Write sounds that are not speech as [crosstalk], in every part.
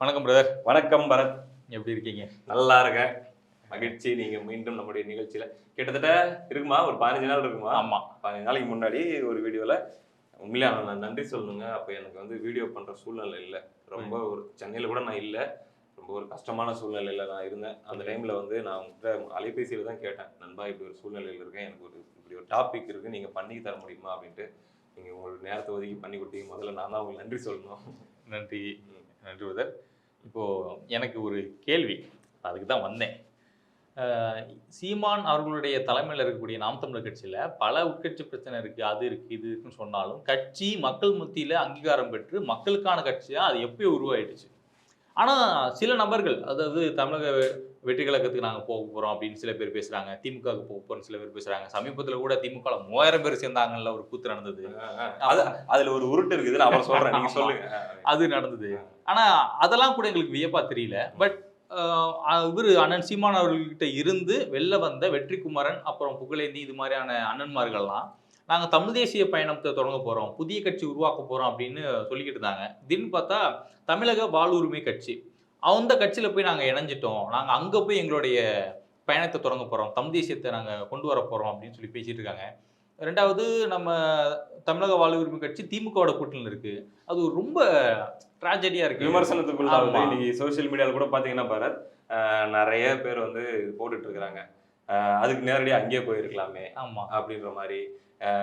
வணக்கம் பிரதர் வணக்கம் பரத். எப்படி இருக்கீங்க? நல்லா இருக்கேன். மகிழ்ச்சி. நீங்க மீண்டும் நம்முடைய நிகழ்ச்சியில கிட்டத்தட்ட இருக்குமா? ஒரு பதினஞ்சு நாள் இருக்குமா? ஆமா. பதினஞ்சு நாளைக்கு முன்னாடி ஒரு வீடியோல உண்மையிலே நான் நன்றி சொல்லணுங்க அப்போ எனக்கு வந்து வீடியோ பண்ற சூழ்நிலை இல்லை. ரொம்ப ஒரு சென்னையில கூட நான் இல்லை. ரொம்ப ஒரு கஷ்டமான சூழ்நிலையில நான் இருந்தேன். அந்த டைம்ல வந்து நான் உங்ககிட்ட அலைபேசியில தான் கேட்டேன். நண்பா இப்படி ஒரு சூழ்நிலையில இருக்கேன். எனக்கு ஒரு இப்படி ஒரு டாபிக் இருக்கு. நீங்க பண்ணி தர முடியுமா? அப்படின்ட்டு. நீங்க உங்களுக்கு நேரத்தை ஒதுக்கி பண்ணி கொடுத்தீங்க. முதல்ல நான் தான் உங்களுக்கு நன்றி சொல்லணும். நன்றி. நன்றி பிரதர் இப்போது எனக்கு ஒரு கேள்வி அதுக்கு தான் வந்தேன் சீமான் அவர்களுடைய தலைமையில் இருக்கக்கூடிய நாம் தமிழர் கட்சியில் பல உட்கட்சி பிரச்சனை இருக்குது அது இருக்குது இது இருக்குன்னு சொன்னாலும் கட்சி மக்கள் மத்தியில் அங்கீகாரம் பெற்று மக்களுக்கான கட்சியாக அது எப்பயோ உருவாயிடுச்சு. ஆனால் சில நபர்கள் அதாவது தமிழக வெற்றி கழகத்துக்கு நாங்கள் போக போகிறோம் அப்படின்னு சில பேர் பேசுகிறாங்க திமுகவுக்கு போக போகிறோம் சில பேர் பேசுகிறாங்க சமீபத்தில் கூட திமுக மூவாயிரம் பேர் சேர்ந்தாங்கல்ல ஒரு கூத்து நடந்தது. அது அதுல ஒரு உருட்டு இருக்குது நான் அப்புறம் சொல்றேன். நீங்க ஆமா. சொல்லுங்க. அது நடந்தது. ஆனா அதெல்லாம் கூட எங்களுக்கு வியப்பா தெரியல. பட் இவர் அண்ணன் சீமான் அவர்கள்கிட்ட இருந்து வெளில வந்த வெற்றிக்குமரன் அப்புறம் புகழேந்தி இது மாதிரியான அண்ணன்மார்கள்லாம் நாங்க தமிழ் தேசிய பயணத்தை தொடங்க போறோம். புதிய கட்சி உருவாக்க போறோம் அப்படின்னு சொல்லிக்கிட்டு இருந்தாங்க. திடீர்னு பார்த்தா தமிழக வாழ்வுரிமை கட்சி. அந்த கட்சியில போய் நாங்க இணைஞ்சிட்டோம். நாங்க அங்க போய் எங்களுடைய பயணத்தை தொடங்க போறோம். தமிழ் தேசியத்தை நாங்க கொண்டு வர போறோம் அப்படின்னு சொல்லி பேசிட்டு இருக்காங்க. ரெண்டாவது நம்ம தமிழக வாழ்வுரிமை கட்சி திமுகவோட கூட்டணியில் இருக்கு. அது ரொம்ப ட்ராஜடியா இருக்கு. விமர்சனத்துக்குள்ளாக ஆமா. இன்னைக்கு சோஷியல் மீடியால கூட பாத்தீங்கன்னா பாரத் நிறைய பேர் வந்து போட்டுட்டு இருக்கிறாங்க. அதுக்கு நேரடியாக அங்கேயே போயிருக்கலாமே ஆமா. அப்படின்ற மாதிரி.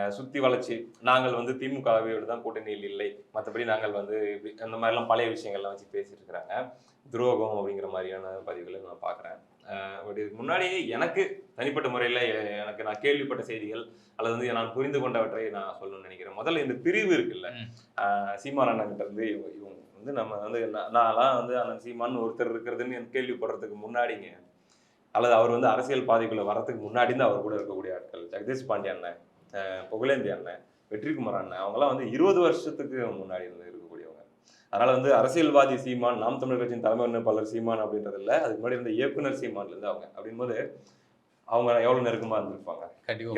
சுத்தி வளைச்சு நாங்கள் வந்து திமுகவோடு தான் கூட்டணியில் இல்லை. மற்றபடி நாங்கள் வந்து இப்படி அந்த மாதிரிலாம் பழைய விஷயங்கள்லாம் வச்சு பேசிட்டு இருக்கிறாங்க துரோகம் அப்படிங்கிற மாதிரியான பதிவுகளை நான் பார்க்குறேன். முன்னாடி எனக்கு தனிப்பட்ட முறையில் எனக்கு நான் கேள்விப்பட்ட செய்திகள் அல்லது வந்து நான் புரிந்து கொண்டவற்றை நான் சொல்லணும்னு நினைக்கிறேன். முதல்ல இந்த பிரிவு இருக்குல்ல. ம். ஆஹ் சீமான் அண்ணன் கிட்ட இருந்து இவங்க வந்து நம்ம வந்து நான்- நான்லாம் வந்து அண்ணன் சீமான் ஒருத்தர் இருக்கிறதுன்னு கேள்விப்படுறதுக்கு முன்னாடிங்க. அல்லது அவர் வந்து அரசியல் பாதைக்குள்ள வரதுக்கு முன்னாடி தான் அவர் கூட இருக்கக்கூடிய ஆட்கள். ஜெகதீஷ் பாண்டிய அண்ணன். புகழேந்தி அண்ணன் வெற்றிக்குமார் அண்ணன் அவங்கலாம் வந்து இருபது வருஷத்துக்கு முன்னாடி இருந்து இருக்கக்கூடியவங்க. அதனால வந்து அரசியல்வாதி சீமான் நாம் தமிழர் கட்சியின் தலைமை ஒருங்கிணைப்பாளர் சீமான் அப்படின்றது இல்ல அதுக்கு முன்னாடி இருந்த இயக்குனர் சீமான்ல இருந்து அவங்க அப்படிங்கும்போது அவங்க எவ்வளவு நெருக்கமா இருந்திருப்பாங்க.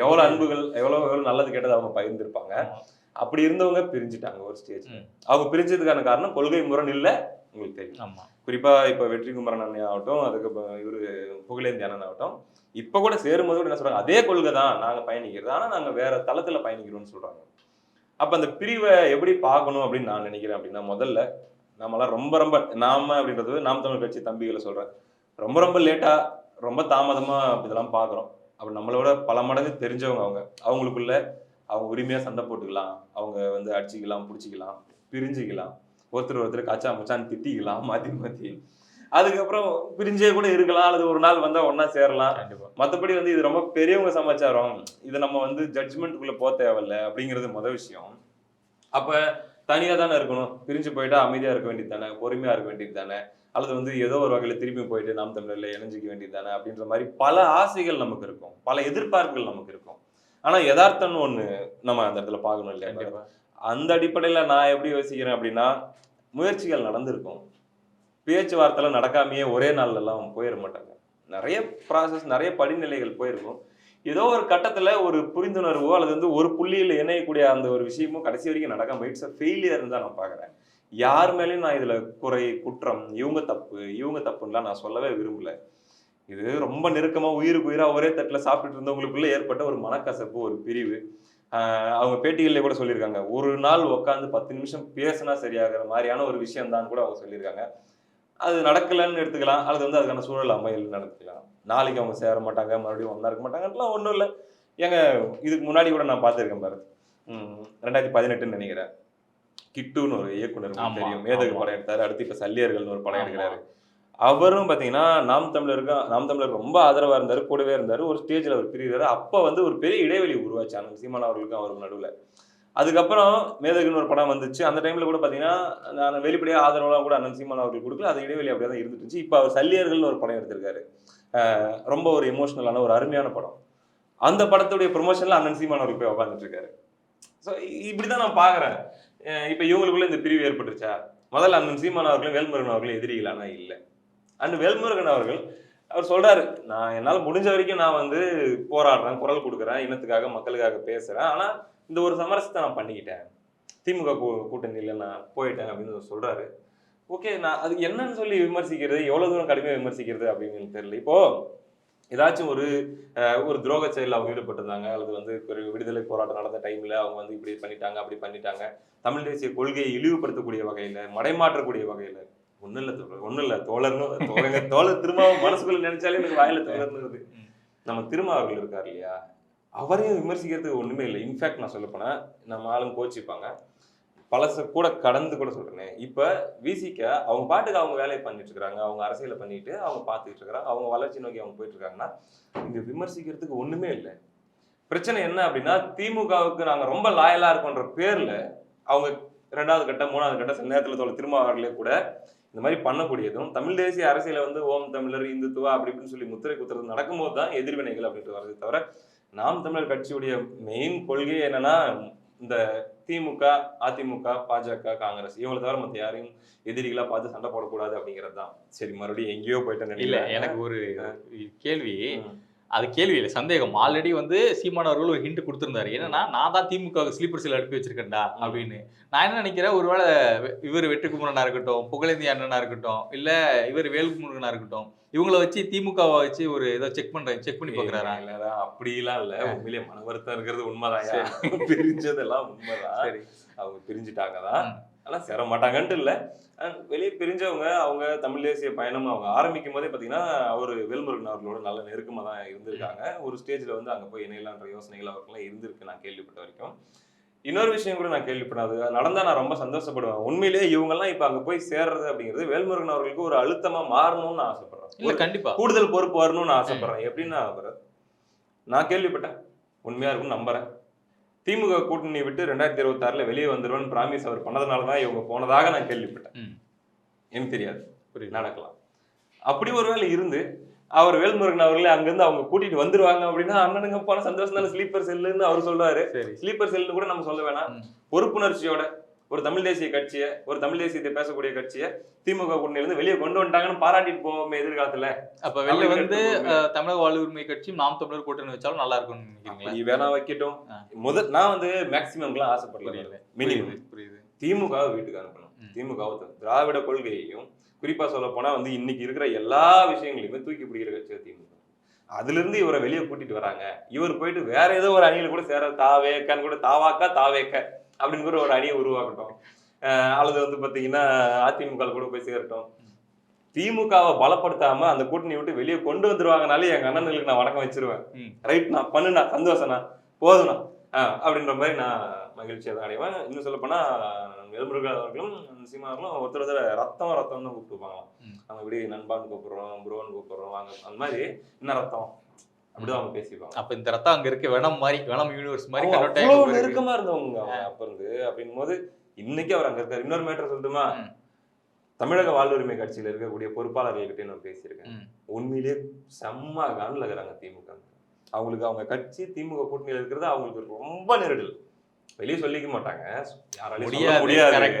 எவ்வளவு அன்புகள் எவ்வளவு எவ்வளவு நல்லது கெட்டது அவங்க பகிர்ந்திருப்பாங்க. அப்படி இருந்தவங்க பிரிஞ்சுட்டாங்க ஒரு ஸ்டேஜ். அவங்க பிரிஞ்சதுக்கான காரணம் கொள்கை முரண் இல்ல உங்களுக்கு தெரியும். குறிப்பாக இப்போ இப்ப வெற்றி குமரன் அண்ணன் ஆகட்டும் அதுக்கு இவர் இவரு புகழேந்தி அண்ணன் ஆகட்டும் இப்போ கூட சேரும்போது கூட என்ன சொல்கிறாங்க அதே கொள்கை தான் நாங்கள் பயணிக்கிறது ஆனால் நாங்கள் வேற தளத்தில் பயணிக்கிறோம்னு சொல்கிறாங்க அப்போ அந்த பிரிவை எப்படி பார்க்கணும் அப்படின்னு நான் நினைக்கிறேன் அப்படின்னா முதல்ல நம்மளாம் ரொம்ப ரொம்ப நாம அப்படின்றது நாம் தமிழ் கட்சி தம்பிகளை சொல்கிறேன் ரொம்ப ரொம்ப லேட்டாக ரொம்ப தாமதமாக இதெல்லாம் பார்க்குறோம். அப்போ நம்மளோட பல மடங்கு தெரிஞ்சவங்க அவங்க. அவங்களுக்குள்ள அவங்க உரிமையாக சண்டை போட்டுக்கலாம் அவங்க வந்து அடிச்சிக்கலாம் பிடிச்சிக்கலாம் பிரிஞ்சுக்கலாம். ஒருத்தர் ஒருத்தர் காச்சா மச்சான் திட்டிக்கலாம் மாத்தி மாத்தி அதுக்கப்புறம் பிரிஞ்சே கூட இருக்கலாம் அல்லது ஒரு நாள் வந்தா ஒண்ணா சேரலாம். மத்தபடி வந்து இது ரொம்ப பெரியவங்க சமாச்சாரம். இது நம்ம வந்து ஜட்ஜ்மெண்ட்டுக்குள்ள போக தேவையில்ல அப்படிங்கிறது முத விஷயம். அப்ப தனியா தானே இருக்கணும். பிரிஞ்சு போயிட்டா அமைதியா இருக்க வேண்டியது தானே பொறுமையா இருக்க வேண்டியது தானே அல்லது வந்து ஏதோ ஒரு வகையில திரும்பி போயிட்டு நாம் தமிழர்ல இணைஞ்சிக்க வேண்டியது தானே அப்படின்ற மாதிரி பல ஆசைகள் நமக்கு இருக்கும். பல எதிர்பார்ப்புகள் நமக்கு இருக்கும். ஆனா யதார்த்தம்னு ஒண்ணு நம்ம அந்த இடத்துல பார்க்கணும் இல்லையா? அந்த அடிப்படையில் நான் எப்படி யோசிக்கிறேன் அப்படின்னா முயற்சிகள் நடந்திருக்கும். பேச்சுவார்த்தைலாம் நடக்காமையே ஒரே நாள்லலாம் போயிட மாட்டாங்க. நிறைய ப்ராசஸ் நிறைய படிநிலைகள் போயிருக்கும். ஏதோ ஒரு கட்டத்தில் ஒரு புரிந்துணர்வோ அல்லது வந்து ஒரு புள்ளியில் இணையக்கூடிய அந்த ஒரு விஷயமும் கடைசி வரைக்கும் நடக்காம இட்ஸ் அ ஃபெயிலியர் தான் நான் பார்க்குறேன். யார் மேலேயும் நான் இதில் குறை குற்றம் இவங்க தப்பு இவங்க தப்புன்னுலாம் நான் சொல்லவே விரும்பல. இது ரொம்ப நெருக்கமாக உயிருக்கு உயிராக ஒரே தட்டில் சாப்பிட்டுட்டு இருந்தவங்களுக்குள்ளே ஏற்பட்ட ஒரு மனக்கசப்பு ஒரு பிரிவு. அவங்க பேட்டிகள்ல கூட சொல்லியிருக்காங்க. ஒரு நாள் உட்காந்து பத்து நிமிஷம் பேசினா சரியாகிற மாதிரியான ஒரு விஷயம் தான் கூட அவங்க சொல்லியிருக்காங்க. அது நடக்கலைன்னு எடுத்துக்கலாம். அல்லது வந்து அதுக்கான சூழல் அமையல் நடத்துக்கலாம். நாளைக்கு அவங்க சேர மாட்டாங்க மறுபடியும் ஒன்றா இருக்க மாட்டாங்கலாம் ஒன்றும் இல்லை. ஏங்க இதுக்கு முன்னாடி கூட நான் பார்த்துருக்கேன் பாரு. ரெண்டாயிரத்தி பதினெட்டுன்னு நினைக்கிறேன். கிட்டுன்னு ஒரு இயக்குனர் தெரியும். மேதகு. படம் எடுத்தாரு. அடுத்து இப்ப சல்லியர்கள்னு ஒரு படம். எடுக்கிறாரு. அவரும் பார்த்தீங்கன்னா நாம் தமிழருக்கு நாம் தமிழர் ரொம்ப ஆதரவாக இருந்தார் கூடவே இருந்தார் ஒரு ஸ்டேஜில் அவர் பிரிகிறார். அப்போ வந்து ஒரு பெரிய இடைவெளி உருவாச்சு அண்ணன் சீமான் அவர்களுக்கும் அவருக்கு நடுவில். அதுக்கப்புறம் மேதகுன்னு ஒரு படம் வந்துச்சு. அந்த டைமில் கூட பார்த்தீங்கன்னா நான் வெளிப்படையாக ஆதரவெல்லாம் கூட அண்ணன் சீமான் அவர்கள் கொடுக்கல. அது இடைவெளி அப்படியே தான் இருந்துட்டு இருந்துச்சு. இப்ப அவர் சல்லியர்கள்னு ஒரு படம் எடுத்திருக்காரு. ரொம்ப ஒரு எமோஷனலான ஒரு அருமையான படம். அந்த படத்துடைய ப்ரொமோஷனில் அண்ணன் சீமான் அவர்கள் போய் உட்காந்துட்டு இருக்காரு. ஸோ இப்படிதான் நான் பார்க்குறேன் இப்போ இவங்களுக்குள்ளே இந்த பிரிவு ஏற்பட்டுருச்சா? முதல்ல அண்ணன் சீமான் அவர்களும் வேல்முருகன் அவர்களும் எதிரிகளானா? இல்லை. அண்ட் வேல்முருகன் அவர்கள் அவர் சொல்றாரு நான் என்னால் முடிஞ்ச வரைக்கும் நான் வந்து போராடுறேன் குரல் கொடுக்குறேன் இனத்துக்காக மக்களுக்காக பேசுறேன். ஆனா இந்த ஒரு சமரசத்தை நான் பண்ணிக்கிட்டேன். திமுக கூ- நான் போயிட்டேன் அப்படின்னு சொல்றாரு. ஓகே நான் அது என்னன்னு சொல்லி விமர்சிக்கிறது எவ்வளவு தூரம் கடுமையாக விமர்சிக்கிறது அப்படின்னு தெரியல. இப்போ ஏதாச்சும் ஒரு ஒரு துரோக செயலில் அவங்க ஈடுபட்டிருந்தாங்க அல்லது வந்து ஒரு விடுதலை போராட்டம் நடந்த டைமில் அவங்க வந்து இப்படி பண்ணிட்டாங்க அப்படி பண்ணிட்டாங்க. தமிழ் தேசிய கொள்கையை இழிவுபடுத்தக்கூடிய வகையில் மடைமாற்றக்கூடிய வகையில் ஒண்ணும் இல்ல தோழர் ஒண்ணும் இல்ல. தோழர்னு தோழர் திருமாவும் மனசுக்குள்ள நினைச்சாலே எனக்கு வாயில தோழர்னு வருது நம்ம திருமா அவர்கள் இருக்கார் இல்லையா? அவரையும் விமர்சிக்கிறதுக்கு ஒண்ணுமே இல்லை. இன்ஃபேக்ட் நான் சொல்ல போனா நம்ம ஆளும் கோச்சிப்பாங்க பழச கூட கடந்து கூட சொல்றேனே. இப்ப விசிக்க அவங்க பாட்டுக்கு அவங்க வேலையை பண்ணிட்டு இருக்காங்க. அவங்க அரசியலை பண்ணிட்டு அவங்க பார்த்துட்டு இருக்காங்க. அவங்க வளர்ச்சி நோக்கி அவங்க போயிட்டு இருக்காங்கன்னா இங்க விமர்சிக்கிறதுக்கு ஒண்ணுமே இல்லை. பிரச்சனை என்ன அப்படின்னா திமுகவுக்கு நாங்க ரொம்ப லாயலா இருக்கோன்ற பேர்ல அவங்க ரெண்டாவது கட்டம் மூணாவது கட்டம் சில நேரத்துல தோழர் திருமாவர்களே கூட இந்த மாதிரி பண்ணக்கூடியதும் தமிழ் தேசிய அரசியல வந்து ஓம் தமிழர் இந்துத்துவா அப்படி இப்படின்னு சொல்லி முத்திரை குத்துறது நடக்கும்போது தான் எதிர்வினைகள் அப்படின்ட்டு வருது தவிர நாம் தமிழர் கட்சியுடைய மெயின் கொள்கை என்னன்னா இந்த திமுக அதிமுக பாஜக காங்கிரஸ் இவங்களை தவிர மத்த யாரையும் எதிரிகளா பார்த்து சண்டை போடக்கூடாது அப்படிங்கிறது தான் சரி மறுபடியும் எங்கேயோ போயிட்டேன்னு இல்ல. எனக்கு ஒரு கேள்வி. அது கேள்வி இல்லை சந்தேகம். ஆல்ரெடி வந்து சீமான் அவர்கள் ஒரு ஹிண்ட் கொடுத்திருந்தாரு. என்னன்னா நான் தான் திமுக ஸ்லீப்பர் செல் அனுப்பி வச்சிருக்கேன்டா அப்படின்னு. நான் என்ன நினைக்கிறேன்? ஒருவேளை இவர் வெற்றிக்குமரனா இருக்கட்டும் புகழேந்தி அண்ணனா இருக்கட்டும் இல்ல இவர் வேல்குமரனா இருக்கட்டும் இவங்கள வச்சு திமுகவை வச்சு ஒரு ஏதோ செக் பண்றேன் செக் பண்ணி பாக்குறாரா? இல்ல, இல்ல, அப்படிலாம் இல்ல. உண்மையிலேயே மன வருத்தம் இருக்கிறது உண்மைதான் [laughs] பிரிஞ்சதெல்லாம் உண்மைதான். அவங்க பிரிஞ்சுட்டாங்க தான். ம். ஆனா சேர மாட்டாங்கன்ட்டு இல்ல. வெளியே பிரிஞ்சவங்க அவங்க தமிழ் தேசிய பயணம் அவங்க ஆரம்பிக்கும் போதே பாத்தீங்கன்னா அவர் வேல்முருகன் அவர்களோட நல்ல நெருக்கமா தான் இருந்திருக்காங்க. ஒரு ஸ்டேஜ்ல வந்து அங்க போய் இணையலான்ற யோசனைகள் அவருக்கெல்லாம் இருந்திருக்கு நான் கேள்விப்பட்ட வரைக்கும். இன்னொரு விஷயம் கூட நான் கேள்விப்பட்டேன் அது நடந்தா நான் ரொம்ப சந்தோஷப்படுவேன். உண்மையிலேயே இவங்கெல்லாம் இப்ப அங்க போய் சேர்றது அப்படிங்கிறது வேல்முருகன் அவர்களுக்கு ஒரு அழுத்தமா மாறணும்னு ஆசைப்படுறேன். இல்ல ஒரு கண்டிப்பா. கூடுதல் பொறுப்பு வரணும்னு நான் ஆசைப்படுறேன். எப்படின்னா நான் கேள்விப்பட்டேன். உண்மையா இருக்கும்னு நம்புறேன். திமுக கூட்டணி விட்டு ரெண்டாயிரத்தி இருபத்தி ஆறுல வெளியே வந்துருவேன் பிராமிஸ் அவர் பண்ணதுனால தான் இவங்க போனதாக நான் கேள்விப்பட்டேன். எனக்கு தெரியாது. புரியுது. நடக்கலாம். அப்படி ஒருவேளை இருந்து அவர் வேல்முருகன் அவர்களே அங்கிருந்து அவங்க கூட்டிட்டு வந்துருவாங்க அப்படின்னா அண்ணனுங்க போன சந்தோஷம் தானே? ஸ்லீப்பர் செல்லுன்னு அவர் சொல்றாரு. ஸ்லீப்பர் செல்னு கூட நம்ம சொல்ல வேணாம். பொறுப்புணர்ச்சியோட ஒரு தமிழ் தேசிய கட்சியை ஒரு தமிழ் தேசியத்தை பேசக்கூடிய கட்சியை திமுக கூட்டணியில இருந்து வெளியே கொண்டு வந்துட்டாங்கன்னு பாராட்டிட்டு போவோமே எதிர்காலத்துல. அப்ப வெளில வந்து தமிழக வாழ் உரிமை கட்சியும் நாம் தமிழர் கூட்டணி வச்சாலும் நல்லா இருக்கும்னு நினைக்கிறீங்களா? அப்படி வேணா வைக்கட்டும். முதல் நான் வந்து மேக்சிமம்லாம் ஆசைப்படல. மினிமம் புரியுது புரியுது. திமுக வீட்டுக்கு அனுப்பணும். திமுக திராவிட கொள்கையையும் குறிப்பா சொல்ல போனா வந்து இன்னைக்கு இருக்கிற எல்லா விஷயங்களையுமே தூக்கி பிடிக்கிற கட்சி திமுக. அதுல இருந்து இவரை வெளியே கூட்டிட்டு வராங்க. இவர் போயிட்டு வேற ஏதோ ஒரு அணியில கூட சேர தாவேக்கன்னு கூட தாவாக்கா தாவேக்க. அப்படின்னு கூட ஒரு அணியை உருவாக்கட்டும். அல்லது வந்து பாத்தீங்கன்னா அதிமுக கூட போய் சேரட்டும். திமுகவை பலப்படுத்தாம அந்த கூட்டணி விட்டு வெளியே கொண்டு வந்துருவாங்கனாலே எங்க அண்ணனுக்கு நான் வணக்கம் வச்சிருவேன். ரைட் நான் பண்ணுண்ணா சந்தோஷம்ண்ணா போதுண்ணா. ஆஹ் அப்படின்ற மாதிரி நான் மகிழ்ச்சியை தான் அடைவேன். இன்னும் சொல்ல போனா வேல்முருகன் அவர்களும் சீமா அவர்களும் ஒருத்தர் ஒருத்தர் ரத்தம் ரத்தம்னு கூப்பிட்டுப்பாங்களாம். அவங்க இப்படி நண்பான்னு கூப்பிடுறோம் ப்ரோன்னு கூப்பிடுறோம் வாங்க. அந்த மாதிரி என்ன ரத்தம்? அப்படிதான் அவங்க பேசிப்பாங்க. அப்ப இந்த ரத்தம் அங்க இருக்க வெனம் மாதிரி வெனம் யூனிவர்ஸ் மாதிரி நெருக்கமா இருந்தவங்க அப்ப இருந்து அப்படிங்கும் போது இன்னைக்கு அவர் அங்க இருக்காரு. இன்னொரு மேட்டர் சொல்லட்டுமா? ம். தமிழக வாழ்வுரிமை கட்சியில இருக்கக்கூடிய பொறுப்பாளர்கள்கிட்ட நான் பேசியிருக்கேன். உண்மையிலேயே செம்ம காண்டில் இருக்கிறாங்க திமுக. அவங்களுக்கு அவங்க கட்சி திமுக கூட்டணியில இருக்கிறது அவங்களுக்கு ரொம்ப நெருடல். வெளியே சொல்லிக்க மாட்டாங்க. யாராலையும் முடியாது.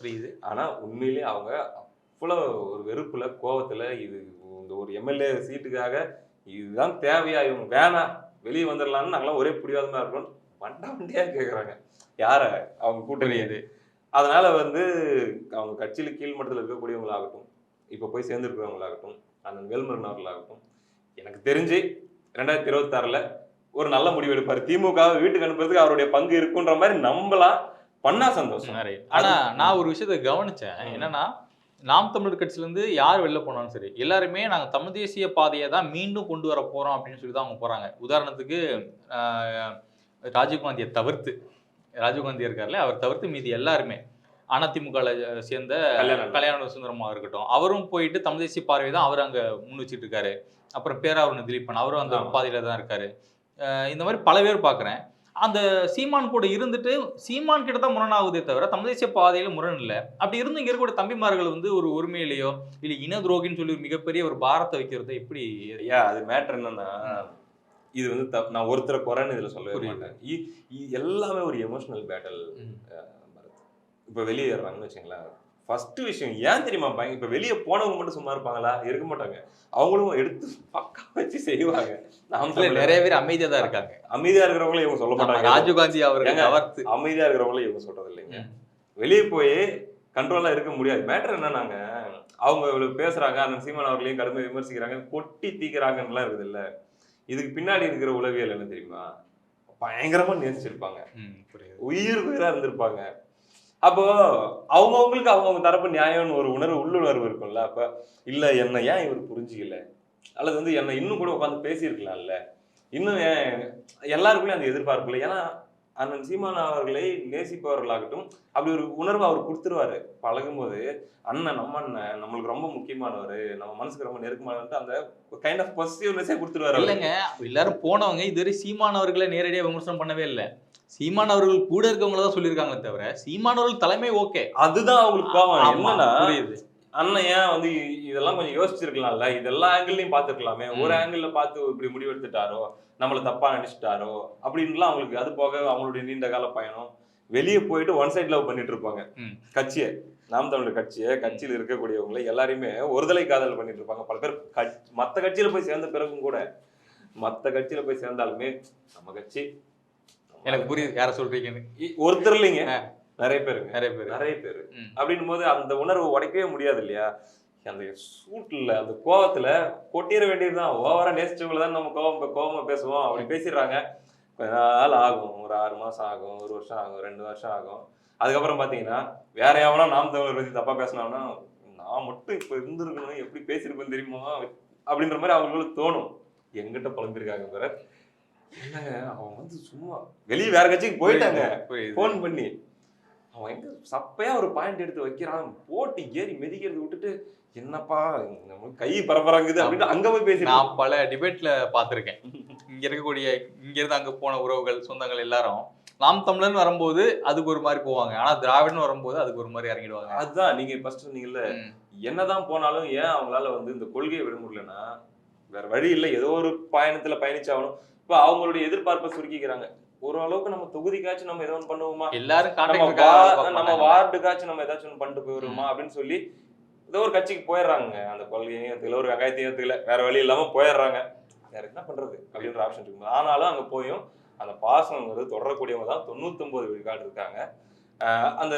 புரியுது. ஆனா உண்மையிலேயே அவங்க அவ்வளவு ஒரு வெறுப்புல கோவத்துல இது இந்த ஒரு எம்எல்ஏ சீட்டுக்காக இதுதான் தேவையா? இவங்க வேணாம் வெளியே வந்துடலாம்னு நாங்களாம் ஒரே பிடிவாதமா இருக்கோம் வண்டா வண்டியா கேக்குறாங்க. யார? அவங்க கூட்டணி புரியுது அதனால வந்து அவங்க கட்சியில கீழ்மட்டத்தில் இருக்கக்கூடியவங்களாகட்டும் இப்போ போய் சேர்ந்துருக்கிறவங்களாகட்டும் அண்ணன் வேல்முருகன் அவர்களாகட்டும் எனக்கு தெரிஞ்சு ரெண்டாயிரத்தி இருபத்தாறுல ஒரு நல்ல முடிவு எடுப்பார். திமுக வை வீட்டுக்கு அனுப்புறதுக்கு அவருடைய பங்கு இருக்குன்ற மாதிரி நம்பலாம். பண்ணா சந்தோஷம். நிறைய. ஆனா நான் ஒரு விஷயத்தை கவனிச்சேன். என்னன்னா நாம் தமிழர் கட்சியில இருந்து யார் வெளில போனாலும் சரி எல்லாருமே நாங்க தமிழ் தேசிய பாதையை தான் மீண்டும் கொண்டு வர போறோம் அப்படின்னு சொல்லி தான் அவங்க போறாங்க உதாரணத்துக்கு ராஜீவ்காந்தியை தவிர்த்து ராஜீவ்காந்தி இருக்கார்ல அவர் தவிர்த்து மீதி எல்லாருமே அதிமுக சேர்ந்த. கல்யாண சுந்தரமாக இருக்கட்டும் அவரும் போயிட்டு தமிழ் தேசிய பார்வை தான் அவர் அங்க முன் வச்சுட்டு இருக்காரு அப்புறம் பேராவூர் திலீபன் அவரும் அந்த. பாதையில தான் இருக்காரு இந்த மாதிரி பல பேர் பார்க்குறேன் அந்த சீமான் கூட இருந்துட்டு சீமான் கிட்ட தான் முரணாகுதே தவிர தமிழ் தேசிய பாதையில முரண் இல்லை அப்படி இருந்து இங்க இருக்கக்கூடிய தம்பிமார்கள் வந்து ஒரு உரிமையிலையோ இல்லை இன துரோகின்னு சொல்லி ஒரு மிகப்பெரிய ஒரு பாரத்தை வைக்கிறத எப்படி ஐயா அது மேட்டர் என்னன்னா இது வந்து தப்- நான் ஒருத்தரை குறைன்னு இதுல சொல்லவே. மாட்டேன் எல்லாமே ஒரு எமோஷனல் பேட்டல். இப்ப வெளியே ஏறுறாங்கன்னு வச்சுங்களேன் ஃபர்ஸ்ட் விஷயம் ஏன் தெரியுமா? பயங்க இப்ப வெளியே போனவங்க மட்டும் சும்மா இருப்பாங்களா? இருக்க மாட்டாங்க. அவங்களும் எடுத்து பக்கா வச்சு செய்வாங்க. நாம் இல்ல, தமிழர் நிறைய பேர் அமைதியா தான் இருக்காங்க. அமைதியா இருக்கிறவங்களும் இவங்க சொல்ல மாட்டாங்க. ராஜீவ்காந்தி அவர்கள் ஏங்க? தவிர்த்து. அமைதியா இருக்கிறவங்களும் இவங்க சொல்றது இல்லைங்க. வெளியே போய் கண்ட்ரோலா இருக்க முடியாது. மேட்டர் என்னன்னாங்க அவங்க இவ்வளவு பேசுறாங்க அண்ணன் சீமான் அவர்களையும் கடுமையாக விமர்சிக்கிறாங்க கொட்டி தீக்கிறாங்கன்னுலாம் இருக்குது இல்ல. இதுக்கு பின்னாடி இருக்கிற உளவியல் என்ன தெரியுமா? பயங்கரமா நேசிச்சிருப்பாங்க. உயிர் உயிரா இருந்திருப்பாங்க. அப்போ அவங்கவுங்களுக்கு அவங்கவுங்க தரப்பு நியாயம்னு ஒரு உணர்வு உள்ளுணர்வு இருக்கும்ல. அப்ப இல்ல என்ன ஏன் இவர் புரிஞ்சுக்கல? அல்லது வந்து என்ன இன்னும் கூட உட்காந்து பேசியிருக்கலாம்ல. இன்னும் ஏன் எல்லாருக்குள்ளயும் அந்த எதிர்பார்ப்பு இல்லை. ஏன்னா அண்ணன் சீமான் அவர்களை நேசிப்பவர்களாகட்டும் அப்படி ஒரு உணர்வு அவர் கொடுத்துருவாரு. பழகும்போது அண்ணன் நம்ம அண்ணன் நம்மளுக்கு ரொம்ப முக்கியமானவர் நம்ம மனசுக்கு ரொம்ப நெருக்கமானவர் அந்த கைண்ட் ஆஃப் பாசிட்டிவ்னஸே கொடுத்துருவாரு இல்லைங்க. எல்லாரும் போனவங்க இதுவரை சீமான் அவர்களை நேரடியாக விமர்சனம் பண்ணவே இல்லை. சீமான் அவர்கள் கூட இருக்கவங்கள தான் சொல்லியிருக்காங்களே தவிர சீமான் அவர்கள் தலைமை ஓகே. அதுதான் அவங்களுக்கு கோவம் என்னன்னா புரியுது. அண்ணன் ஏன் வந்து இதெல்லாம் கொஞ்சம் யோசிச்சிருக்கலாம்ல? இதெல்லா ஆங்கிள்லயும் பார்த்துருக்கலாமே. ஒரு. ஆங்கிள் பார்த்து இப்படி முடிவெடுத்துட்டாரோ? நம்மள தப்பா நினைச்சிட்டாரோ? அப்படின்லாம் அவங்களுக்கு அது போக அவங்களுடைய நீண்ட கால பயணம். வெளியே போயிட்டு ஒன் சைட் லவ் பண்ணிட்டு இருப்பாங்க. கட்சியை. நாம் தமிழர் கட்சியை கட்சியில் இருக்கக்கூடியவங்களை எல்லாரையுமே ஒருதலை காதல் பண்ணிட்டு இருப்பாங்க பல பேர் கட்சி- மத்த கட்சியில போய் சேர்ந்த பிறகும் கூட மத்த கட்சியில போய் சேர்ந்தாலுமே நம்ம கட்சி எனக்கு புரியுது. யார சொல்றீங்கன்னு. ஒருத்தர் இல்லைங்க. நிறைய பேருங்க நிறைய பேர். நிறைய பேர். அப்படின்னும் போது அந்த உணர்வு உடைக்கவே முடியாது இல்லையா? அந்த சூட்ல அந்த கோவத்துல கொட்டிட வேண்டியதுதான். ஓவரா நேசிச்சவங்கள தான் நம்ம கோவம் கோவமா பேசுவோம். அப்படி பேசிடுறாங்க. கொஞ்ச நாள் ஆகும். ஒரு ஆறு மாசம் ஆகும். ஒரு வருஷம் ஆகும். ரெண்டு வருஷம் ஆகும். அதுக்கப்புறம் பாத்தீங்கன்னா வேற எவனா நாம் தமிழர் பத்தி தப்பா பேசினாங்கன்னா நான் மட்டும் இப்ப இருந்திருக்கணும். எப்படி பேசியிருப்பேன் தெரியுமா? அப்படின்ற மாதிரி அவங்களுக்கு தோணும். எங்கிட்ட புலம்பிருக்காங்க பிற என்னங்க [laughs] அவன் வந்து சும்மா வெளியே வேற கட்சிக்கு போயிட்டாங்க. ஃபோன் பண்ணி. அவன் எங்க சப்பையா ஒரு பாயிண்ட் எடுத்து வைக்கிறான். போட்டு ஏறி மிதிக்கிறது விட்டுட்டு என்னப்பா நம்ம கை பரபரங்குது அப்படின்னு அங்க போய் பேசிட்டு நான் பல டிபேட்ல பார்த்திருக்கேன். இங்க இருக்கக்கூடிய இங்க இருந்து அங்க போன உறவுகள் சொந்தங்கள் எல்லாரும் நாம் தமிழர்னு வரும்போது அதுக்கு ஒரு மாதிரி போவாங்க. ஆனா திராவிடன்னு வரும்போது அதுக்கு ஒரு மாதிரி இறங்கிடுவாங்க. அதுதான் நீங்க ஃபர்ஸ்ட் சொன்னீங்கல்ல. என்னதான் போனாலும் ஏன் அவங்களால வந்து இந்த கொள்கையை விட முடியலன்னா வேற வழி இல்லை. ஏதோ ஒரு பயணத்துல பயணிச்சாகணும். இப்ப அவங்களுடைய எதிர்பார்ப்பை சுருக்கிக்கிறாங்க. ஓரளவுக்கு நம்ம தொகுதிக்காச்சும் நம்ம ஏதோ ஒன்று பண்ணுவோமா? எல்லாரும் நம்ம வார்டுக்காச்சும் நம்ம ஏதாச்சும் ஒண்ணு பண்ணிட்டு போயிருவோமா அப்படின்னு சொல்லி ஏதோ ஒரு கட்சிக்கு போயிடுறாங்க அந்த கொள்கையும் ஏத்துக்கல ஒரு வெங்காயத்தையும் ஏத்துக்கல வேற வழி இல்லாம போயிடுறாங்க. வேற என்ன பண்றது அப்படின்ற ஆப்ஷன் இருக்கு. ஆனாலும் அங்க போயும் அந்த பாசங்கிறது தொடரக்கூடியவங்க தான். தொண்ணூத்தொன்பது விழுக்காடு இருக்காங்க. அந்த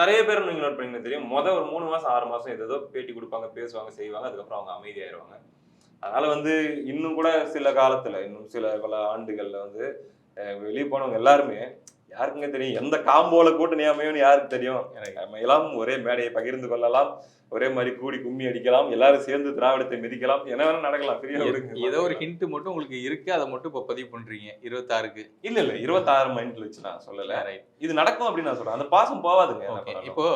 நிறைய பேர் நீங்க நோட் பண்ணீங்கன்னா தெரியும்? முத ஒரு மூணு மாசம் ஆறு மாசம் ஏதோ பேட்டி கொடுப்பாங்க பேசுவாங்க செய்வாங்க அதுக்கப்புறம் அவங்க அமைதியாயிருவாங்க. அதனால வந்து இன்னும் கூட சில காலத்துல இன்னும் சில பல ஆண்டுகள்ல வந்து வெளிய போனவங்க எல்லாருமே யாருக்குங்க தெரியும்? எந்த காம்போல கூட்டணி அமையும்னு யாருக்கு தெரியும்? நம்ம எல்லாம் ஒரே மேடையை பகிர்ந்து கொள்ளலாம். ஒரே மாதிரி கூடி கும்மி அடிக்கலாம். எல்லாரும் சேர்ந்து திராவிடத்தை மிதிக்கலாம். என்ன வேணா நடக்கலாம். விடுங்க. ஏதோ ஒரு ஹிண்ட் மட்டும் உங்களுக்கு இருக்கு. அதை மட்டும் இப்ப பதிவு பண்றீங்க. இருபத்தாறுக்கு. இல்ல இல்ல. இருபத்தாறு மைண்ட்ல வச்சு நான் சொல்லல. ரைட் இது நடக்கும் அப்படின்னு நான் சொல்றேன். அந்த பாசம் போவாதுங்க. இப்போ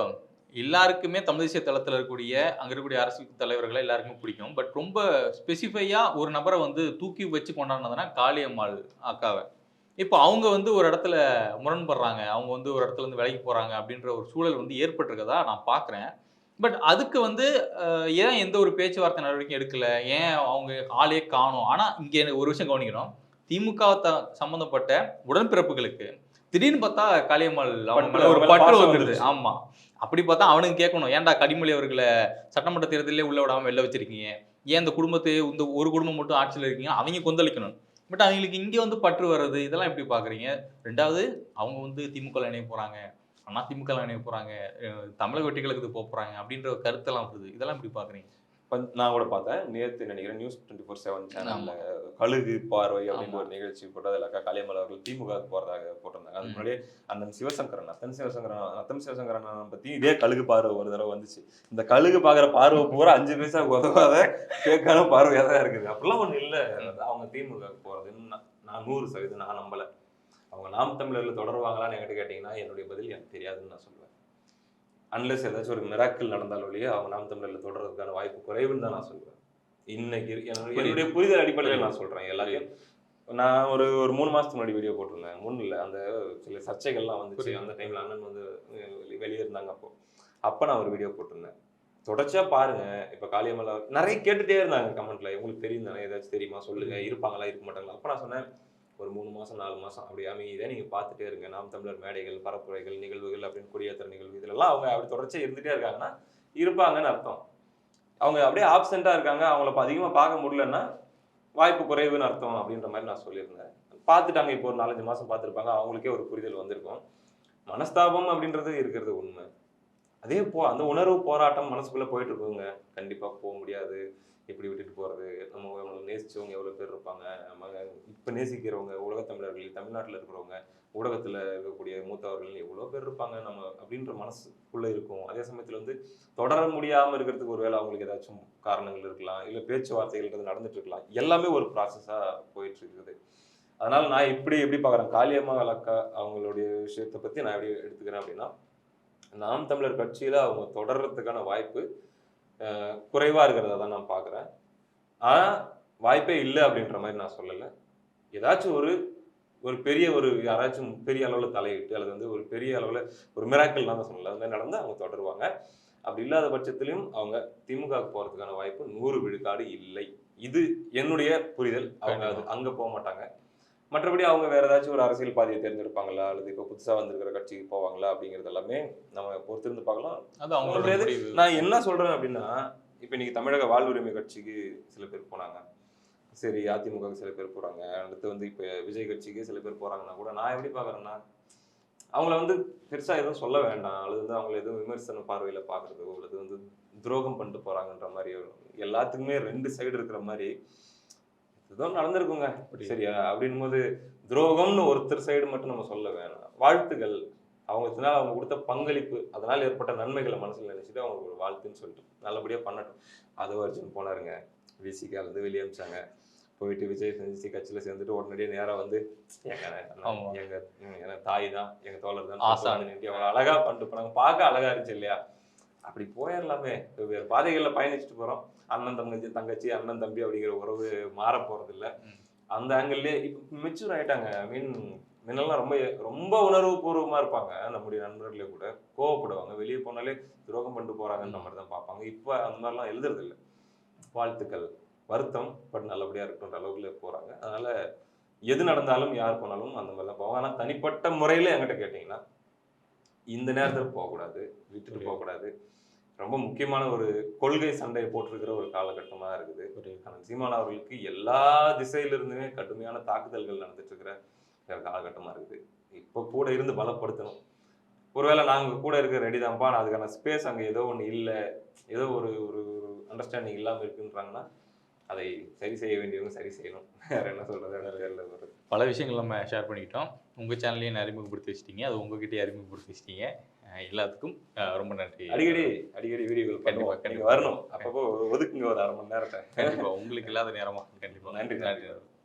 எல்லாருக்குமே தமிழ் தேசிய தளத்தில் இருக்கக்கூடிய அங்கே இருக்கக்கூடிய அரசியல் தலைவர்களை எல்லாருக்குமே பிடிக்கும். பட் ரொம்ப ஸ்பெசிஃபையாக ஒரு நபரை வந்து தூக்கி வச்சு கொண்டாடினதுன்னா காளியம்மாள் அக்காவை. இப்போ அவங்க வந்து ஒரு இடத்துல முரண்படுறாங்க. அவங்க வந்து ஒரு இடத்துல இருந்து விலகி போகிறாங்க அப்படின்ற ஒரு சூழல் வந்து ஏற்பட்டிருக்கதா நான் பார்க்குறேன் பட் அதுக்கு வந்து ஏன் எந்த ஒரு பேச்சுவார்த்தை நடவடிக்கையும் எடுக்கல? ஏன் அவங்க ஆளே காணும்? ஆனால் இங்கே எனக்கு ஒரு விஷயம் கவனிக்கணும். திமுக த சம்மந்தப்பட்ட உடன்பிறப்புகளுக்கு திடீர்னு பார்த்தா காளியம்மாள் மேல ஒரு பற்று வந்துருச்சு. ஆமா. அப்படி பார்த்தா அவனுக்கு கேட்கணும் ஏன்டா கனிமொழி அவர்களை சட்டமன்ற தேர்தலே உள்ள விடாம வெளில வச்சிருக்கீங்க? ஏன் இந்த குடும்பத்தை இந்த ஒரு குடும்பம் மட்டும் ஆட்சியில் இருக்கீங்க? அவங்க கொந்தளிக்கணும். பட் அவங்களுக்கு இங்க வந்து பற்று வர்றது இதெல்லாம் எப்படி பாக்குறீங்க ரெண்டாவது அவங்க வந்து திமுக இணைய போறாங்க. அண்ணா திமுக இணைய போறாங்க. அஹ் தமிழக வெட்டிகளுக்கு இது போப் போறாங்க அப்படின்ற ஒரு கருத்தெல்லாம் வருது. இதெல்லாம் எப்படி பாக்குறீங்க ப- நான் கூட பார்த்தேன். நேத்து நினைக்கிறேன் நியூஸ் டுவெண்ட்டி ஃபோர் செவன் சேனல்ல கழுகு பார்வை அப்படின்னு. ஒரு நிகழ்ச்சி போட்டு அதில் அக்கா கலியமல் அவர்கள் திமுக க்கு போறதாக போட்டிருந்தாங்க. அதுக்கு ம். முன்னாடி அண்ணன் சிவசங்கரன் அத்தன் சிவசங்கரன் அத்தன் சிவசங்கரன் பத்தி இதே கழுகு பார்வை ஒரு தடவை வந்துச்சு. இந்த கழுகு பாக்குற பார்வை பூரா அஞ்சு பைசா உதவாத கேட்கான பார்வையா தான் இருக்குது. அப்படிலாம் ஒண்ணு இல்ல. அவங்க திமுக நான் நான் நூறு சதவீதம் நான் நம்பல. அவங்க நாம் தமிழர்ல தொடருவாங்களான்னு என்கிட்ட கேட்டீங்கன்னா என்னுடைய பதில் எனக்கு தெரியாதுன்னு நான் சொல்லுவேன். அன்லெஸ் ஏதாச்சும் ஒரு மிராக்கிள் நடந்தாலும் ஒழிய அவங்க நாம் தமிழர்ல தொடர்றதுக்கான வாய்ப்பு குறைவுன்னு தான் நான் சொல்லுவேன் இன்னைக்கு என்னுடைய- புரிதல் அடிப்படையில் நான் சொல்றேன். எல்லாத்தையும் நான் ஒரு ஒரு மூணு மாசத்துக்கு முன்னாடி வீடியோ போட்டிருந்தேன். முன் இல்ல அந்த சில சர்ச்சைகள்லாம் வந்துச்சு. அந்த டைம்ல அண்ணன் வந்து வெளி- வெளியே இருந்தாங்க அப்போ. அப்ப நான் ஒரு வீடியோ போட்டிருந்தேன். தொடர்ச்சியா பாருங்க. இப்ப காளியம்மலா நிறைய கேட்டுட்டே இருந்தாங்க கமெண்ட்ல உங்களுக்கு தெரியும் தானே? ஏதாச்சும் தெரியுமா? சொல்லுங்க. இருப்பாங்களா? இருக்க மாட்டாங்களா? அப்ப நான் சொன்னேன் ஒரு மூணு மாதம் நாலு மாதம் அப்படி அமைதியா நீங்கள் பார்த்துட்டே இருங்க. நாம் தமிழர் மேடைகள் பரப்புரைகள் நிகழ்வுகள் அப்படின்னு குடியேற்ற நிகழ்வு இதிலெல்லாம் அவங்க அப்படி தொடர்ச்சியாக இருந்துகிட்டே இருக்காங்கன்னா இருப்பாங்கன்னு அர்த்தம். அவங்க அப்படியே ஆப்சண்ட்டாக இருக்காங்க. அவங்கள அதிகமாக பார்க்க முடியலன்னா வாய்ப்பு குறைவுன்னு அர்த்தம் அப்படின்ற மாதிரி நான் சொல்லியிருந்தேன். பார்த்துட்டாங்க. இப்போ ஒரு நாலஞ்சு மாதம் பார்த்துருப்பாங்க. அவங்களுக்கே ஒரு புரிதல் வந்திருக்கும். மனஸ்தாபம் அப்படின்றது இருக்கிறது உண்மை. அதே போ அந்த உணர்வு போராட்டம் மனசுக்குள்ளே போயிட்டு இருக்குங்க. கண்டிப்பாக போக முடியாது. எப்படி விட்டுட்டு போகிறது நம்ம நம்மளை நேசிச்சவங்க எவ்வளோ பேர் இருப்பாங்க? நம்ம இப்போ நேசிக்கிறவங்க உலக தமிழர்கள் தமிழ்நாட்டில் இருக்கிறவங்க ஊடகத்தில் இருக்கக்கூடிய மூத்தவர்கள் எவ்வளோ பேர் இருப்பாங்க? நம்ம அப்படின்ற மனசுக்குள்ளே இருக்கும். அதே சமயத்தில் வந்து தொடர முடியாமல் இருக்கிறதுக்கு ஒரு வேலை அவங்களுக்கு ஏதாச்சும் காரணங்கள் இருக்கலாம். இல்லை பேச்சுவார்த்தைகள் நடந்துட்டு இருக்கலாம். எல்லாமே ஒரு ப்ராசஸாக போயிட்டு இருக்குது. அதனால் நான் இப்படி எப்படி பார்க்குறேன். காளியம்மா அலக்கா அவங்களுடைய விஷயத்தை பற்றி நான் எப்படி எடுத்துக்கிறேன் அப்படின்னா நாம் தமிழர் கட்சியில் அவங்க தொடர்றதுக்கான வாய்ப்பு அஹ், குறைவா இருக்கிறத தான் நான் பார்க்குறேன். ஆனா வாய்ப்பே இல்லை அப்படின்ற மாதிரி நான் சொல்லலை. ஏதாச்சும் ஒரு ஒரு பெரிய ஒரு யாராச்சும் பெரிய அளவில் தலையிட்டு அல்லது வந்து ஒரு பெரிய அளவில் ஒரு மிராக்கள் தான் சொல்லலை அது மாதிரி நடந்து அவங்க தொடருவாங்க. அப்படி இல்லாத பட்சத்திலையும் அவங்க திமுக போறதுக்கான வாய்ப்பு நூறு விழுக்காடு இல்லை. இது என்னுடைய புரிதல். அவங்க அது அங்க போக மாட்டாங்க. மற்றபடி அவங்க வேற ஏதாச்சும் ஒரு அரசியல் பாதையை தேர்ந்தெடுப்பாங்களா? அல்லது இப்போ புதுசா வந்திருக்கிற கட்சிக்கு போவாங்களா? அப்படிங்கிறது எல்லாமே நம்ம பொறுத்திருந்து பார்க்கலாம். அது அவங்களோட. நான் என்ன சொல்றேன் அப்படின்னா இப்போ இன்னைக்கு தமிழக வாழ்வுரிமை கட்சிக்கு சில பேர் போனாங்க. சரி அதிமுக சில பேர் போறாங்க. அடுத்து வந்து இப்போ விஜய் கட்சிக்கு சில பேர் போறாங்கன்னா கூட நான் எப்படி பார்க்கறேன்னா அவங்கள வந்து பெருசா எதுவும் சொல்ல வேண்டாம். அல்லது வந்து அவங்கள எதுவும் விமர்சன பார்வையில பாக்குறதோ அல்லது வந்து துரோகம் பண்ணிட்டு போறாங்கன்ற மாதிரி எல்லாத்துக்குமே ரெண்டு சைடு இருக்கிற மாதிரி ஏதோ நடந்திருக்குங்க. சரியா? அப்படின்னும் போது துரோகம்னு ஒருத்தர் சைடு மட்டும் நம்ம சொல்ல வேணாம். வாழ்த்துகள் அவங்க இதனால அவங்க கொடுத்த பங்களிப்பு அதனால ஏற்பட்ட நன்மைகளை மனசுல நினைச்சிட்டு அவங்களுக்கு ஒரு வாழ்த்துன்னு சொல்லிட்டு நல்லபடியா பண்ணட்டும். அது அர்ஜுன் போனாருங்க. விசிகால இருந்து வெளியே அமிச்சாங்க. போயிட்டு விஜய் செஞ்சு கட்சியில சேர்ந்துட்டு உடனடியே நேரா வந்து எங்க அண்ணன், ஆமா. எங்க ம், எனக்கு தாய் தான் எங்க தோழர் தான் ஆசான். சொல்லிட்டு நின்னுட்டு அவங்க அழகா பண்ணிட்டு போனாங்க. பார்க்க அழகா இருந்துச்சு இல்லையா? அப்படி போயிடலாமே வேறு பாதைகள்ல பயணிச்சுட்டு போறோம். அண்ணன் தங்கச்சி தங்கச்சி அண்ணன் தம்பி அப்படிங்கிற உறவு மாற போறது இல்ல ம். அந்த ஆங்கிள்லயே இப்ப மெச்சூர் ஆயிட்டாங்க. ஐ மீன் முன்னெல்லாம் ரொம்ப ரொம்ப உணர்வு பூர்வமா இருப்பாங்க. நம்முடைய நண்பர்களே கூட கோவப்படுவாங்க. வெளியே போனாலே துரோகம் பண்ணிட்டு போறாங்கன்ற மாதிரி தான் பார்ப்பாங்க. இப்ப அந்த மாதிரிலாம் எழுதுறது இல்ல வாழ்த்துக்கள். வருத்தம் பட் நல்லபடியா இருக்கணுன்ற அளவுக்குள்ள போறாங்க. அதனால எது நடந்தாலும் யார் போனாலும் அந்த மாதிரி தான் போவாங்க. ஆனா தனிப்பட்ட முறையில என்கிட்ட கேட்டீங்கன்னா இந்த நேரத்துல போகக்கூடாது விட்டுட்டு போகக்கூடாது. ரொம்ப முக்கியமான ஒரு கொள்கை சண்டையை போட்டிருக்கிற ஒரு காலகட்டமா இருக்குது. ஆனால் சீமான் அவர்களுக்கு எல்லா திசையில இருந்துமே கடுமையான தாக்குதல்கள் நடந்துட்டு இருக்கிற ஒரு காலகட்டமா இருக்குது. இப்போ கூட இருந்து பலப்படுத்தணும். ஒருவேளை நாங்க கூட இருக்க ரெடி தான்ப்பா நான் அதுக்கான ஸ்பேஸ் அங்க ஏதோ ஒண்ணு இல்ல ஏதோ ஒரு ஒரு அண்டர்ஸ்டாண்டிங் இல்லாம இருக்குன்றாங்கன்னா அதை சரி செய்ய வேண்டியவங்க சரி செய்யணும். வேற என்ன ஒரு பல விஷயங்கள் நம்ம ஷேர் பண்ணிக்கிட்டோம். உங்கள் சேனல்லையும் அறிமுகப்படுத்தி வச்சிட்டீங்க? அது உங்ககிட்டயே அறிமுகப்படுத்தி வச்சிட்டீங்க. எல்லாத்துக்கும் ரொம்ப நன்றி. அடிக்கடி அடிக்கடி வீடியோகள் கண்டிப்பா, பண்ணுவோம். நீங்க கண்டிப்பா. வரணும். அப்பப்போ ஒதுக்குங்க ஒரு அரை மணி நேரத்தை. கண்டிப்பா உங்களுக்கு இல்லாத நேரமா? கண்டிப்பா. நன்றி, நன்றி. நன்றி.